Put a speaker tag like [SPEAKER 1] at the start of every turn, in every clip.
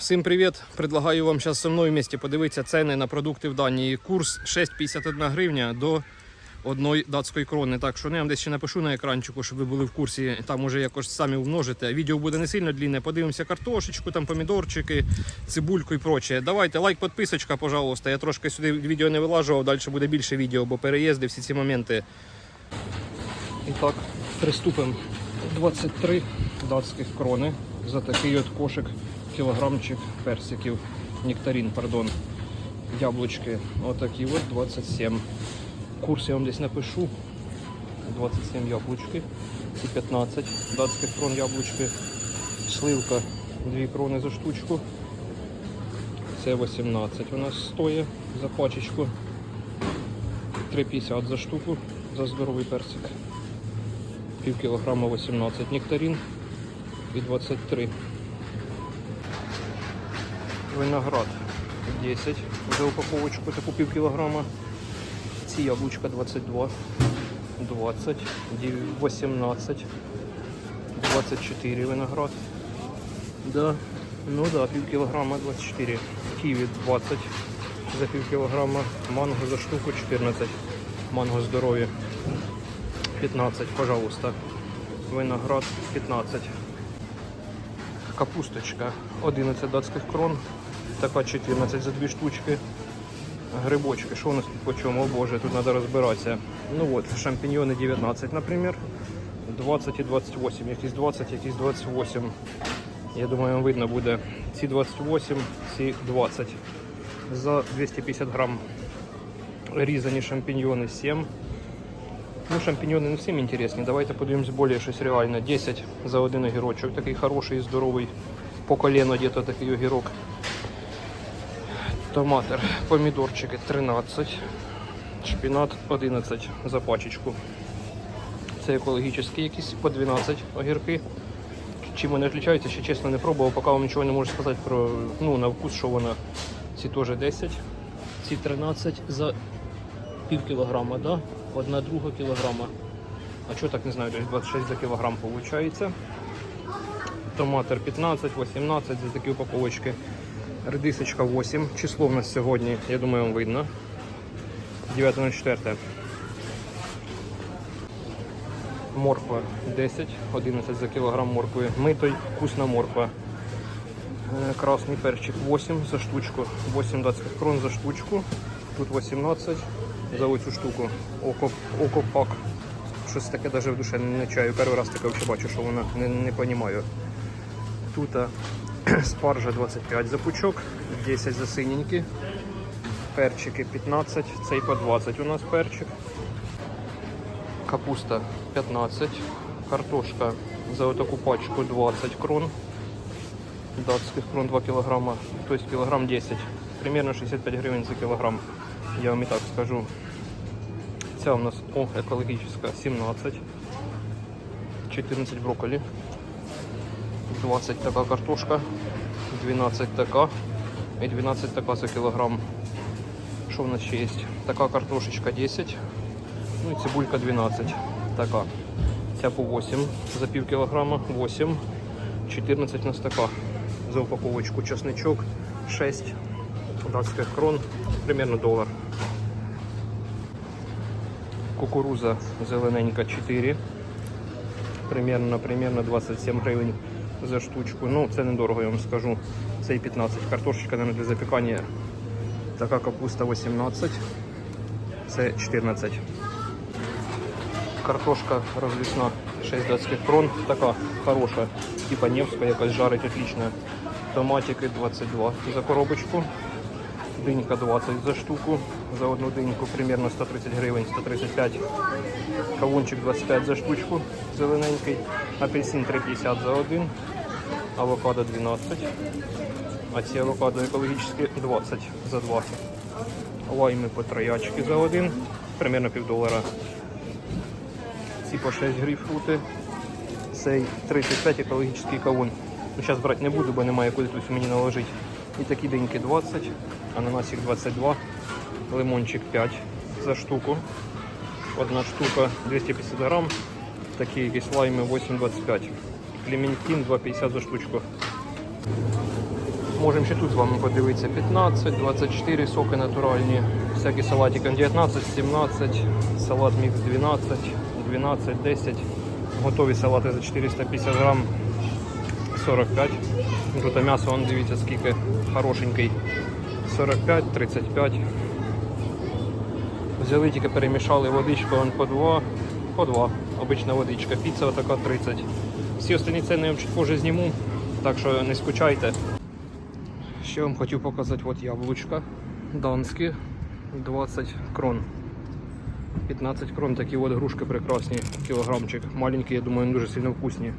[SPEAKER 1] Всім привіт! Предлагаю вам зараз зі мною вместе подивитися ціни на продукти в Данії. Курс 6,51 гривня до одної датської крони. Так що я вам десь ще напишу на екранчику, щоб ви були в курсі. Там може якось самі умножите. Відео буде не сильно длинне. Подивимося картошечку, там помідорчики, цибульку і прочее. Давайте лайк, підписочка, пожалуйста. Я трошки сюди відео не вилажував, далі буде більше відео, бо переїзди, всі ці моменти. І так, приступимо. 23 датських крони за такий от кошик, кілограмчик персиків, нектарин, пардон, яблучки. Отакі от 27. Курс я вам десь напишу. 27 яблучки, ці 15 датських крон яблучки, сливка 2 крони за штучку. Це 18 у нас стоїть за пачечку. 3,50 за штуку за здоровий персик пів кілограма 18 нектарин і 23. Виноград 10 за упаковочку, таку пів кілограма. Ці яблучка 22, 20, 18, 24 виноград. Да, ну да, пів кілограма 24. Ківі 20 за пів кілограма. Манго за штуку 14. Манго здорові. 15, пожалуйста. Виноград 15. Капусточка 11 датських крон. Така 14 за дві штучки. Грибочки, що у нас тут по чому? О боже, тут треба розбиратися. Ну от, шампіньйони 19, наприклад. 20 і 28, якісь 20, якісь 28. Я думаю, вам видно буде. Ці 28, ці 20. За 250 грам різані шампіньйони 7. Ну, шампіньони не всім інтересні. Давайте подивимось більше щось реальне. 10 за один огірочок. Такий хороший, здоровий. По колено где-то такий огірок. Томатер, помідорчики 13. Шпінат 11 за пачечку. Це екологічні якісь по 12 огірки. Чим вони відрізняються, ще чесно не пробував, поки вам нічого не можу сказати про ну, на вкус, що вона. Ці теж 10, ці 13 за пів кілограма, да? Одна друга кілограма. А що так не знаю, десь 26 за кілограм виходить. Томатер 15, 18 за такі упаковочки. Редисочка 8. Число в нас сьогодні, я думаю, вам видно. 9.04. Морква 10, 11 за кілограм моркви. Митой, вкусна морква. Е, Красний перчик 8 за штучку, 8 датських крон за штучку. Тут 18 за оцю штуку. Око, окопак. Щось таке навіть в душі не чаю. Перший раз таке бачу, що вона не, розумію. Тут спаржа 25 за пучок, 10 за синенькі. Перчики 15, цей по 20 у нас перчик. Капуста 15, картошка за отаку пачку 20 крон. Датських крон 2 кілограма, тобто кілограм 10. Примерно 65 гривень за кілограм, я вам і так скажу. Ця у нас о, екологічна 17, 14 брокколі, 20 така картошка, 12 така і 12 така за кілограм. Що в нас ще є? Така картошечка 10, ну і цибулька 12. Така. Ця по 8 за пів кілограма, 8, 14 у нас така за упаковочку. Чесничок 6 датських крон, примерно долар. Кукуруза зелененька 4, примерно, примерно 27 гривень за штучку. Ну, це недорого, я вам скажу. Це і 15. Картошечка, наверное, для запікання. Така капуста 18, це 14. Картошка розвісна 6 датських крон, така хороша, типа Невська, якась жарить отлично. Томатики 22 за коробочку. Динька 20 за штуку. За одну диньку примерно 130 гривень, 135. Кавунчик 25 за штучку зелененький. Апельсин 3,50 за один. Авокадо 12. А ці авокадо екологічні 20 за 2. Лайми по троячки за один. Примерно пів долара. Ці по 6 грейпфрути. Цей 35 екологічний кавун. Ну, зараз брати не буду, бо немає куди тут мені наложити. І такі деньки 20, ананасик 22, лимончик 5 за штуку. Одна штука 250 грам. Такі якісь лайми 8,25. Клементин 2,50 за штучку. Можемо ще тут з вами подивитися. 15, 24 соки натуральні. Всякі салатики 19, 17, салат мікс 12, 12, 10. Готові салати за 450 грам 45. Тут м'ясо, вон, дивіться, скільки хорошенький. 45, 35. Взяли тільки перемішали водичку вон по 2, по 2. Обична водичка. Піца така 30. Всі останні ціни я чуть позже зніму, так що не скучайте. Ще вам хотів показати от яблучка данські 20 крон. 15 крон, такі от грушки прекрасні, кілограмчик. Маленькі, я думаю, дуже сильно вкусні.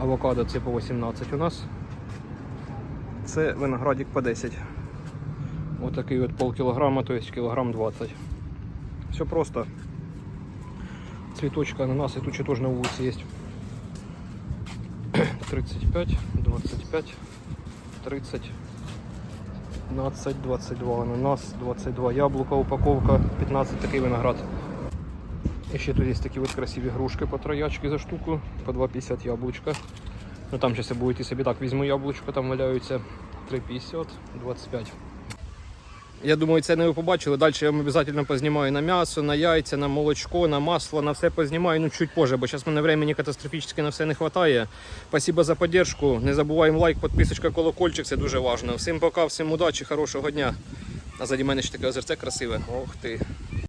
[SPEAKER 1] Авокадо це по 18 у нас. Це виноградик по 10. Отакий от пол то есть кілограм 20. Все просто. Цветочка ананасы тут ще теж на вулиці є. 35, 25, 30, 15, 22 ананас, 22 яблука, упаковка, 15 такий виноград. І ще тут є такі от красиві грушки по троячки за штуку, по 2,50 яблучка. Ну там зараз будете собі так візьму яблучко, там валяються 3,50, 25. Я думаю, це не ви побачили. Далі я вам обов'язково познімаю на м'ясо, на яйця, на молочко, на масло, на все познімаю, ну чуть позже, бо зараз мене времени катастрофічно на все не вистачає. Спасибо за підтримку. Не забуваємо лайк, підписочка, колокольчик, це дуже важливо. Всім пока, всім удачі, хорошого дня. А заді мене ще таке озерце красиве. Ох ти.